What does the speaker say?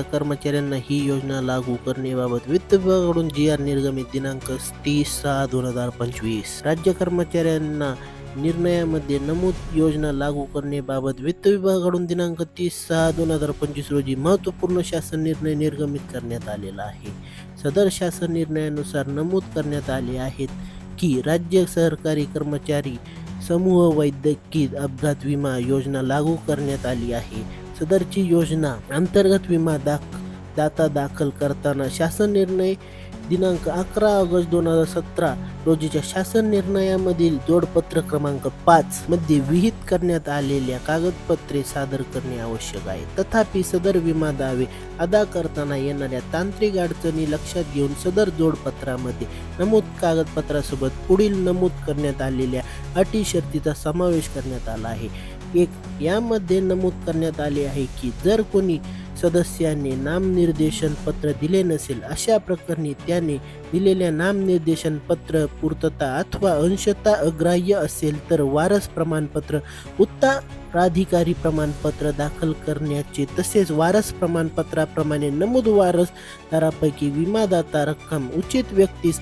कर्मचाऱ्यांना ही योजना लागू करण्याबाबत वित्त विभागाकडून जी आर निर्गमित दिनांक तीस सहा दोन हजार पंचवीस. राज्य कर्मचाऱ्यांना निर्णयामध्ये नमूद योजना लागू करण्याबाबत वित्त विभागाकडून दिनांक तीस सहा दोन हजार पंचवीस रोजी महत्त्वपूर्ण शासन निर्णय निर्गमित करण्यात आलेला आहे. सदर शासन निर्णयानुसार नमूद करण्यात आले आहेत की राज्य सरकारी कर्मचारी समूह वैद्यकीय अपघात विमा योजना लागू करण्यात आली आहे. सदरची योजना अंतर्गत विमा दाख दाता दाखल करताना शासन निर्णय दिनांक अकरा ऑगस्ट दोन हजार सतरा रोजीच्या शासन निर्णयामधील जोडपत्र क्रमांक पाच मध्ये विहित करण्यात आलेल्या कागदपत्रे सादर करणे आवश्यक आहे. तथापि सदर विमा दावे अदा करताना येणाऱ्या तांत्रिक अडचणी लक्षात घेऊन सदर जोडपत्रामध्ये नमूद कागदपत्रासोबत पुढील नमूद करण्यात आलेल्या अटी शर्तीचा समावेश करण्यात आला आहे. एक यामध्ये नमूद करण्यात आले आहे की जर कोणी सदस्याने नामनिर्देशन पत्र दिले नसेल अशा प्रकरणी त्याने दिलेल्या नामनिर्देशन पत्र पूर्तता अथवा अंशता अग्राह्य असेल तर वारस प्रमाणपत्र उत्तराधिकारी प्रमाणपत्र दाखल करण्याचे तसेच वारस प्रमाणपत्राप्रमाणे नमूद वारसदारापैकी विमादाता रक्कम उचित व्यक्तीस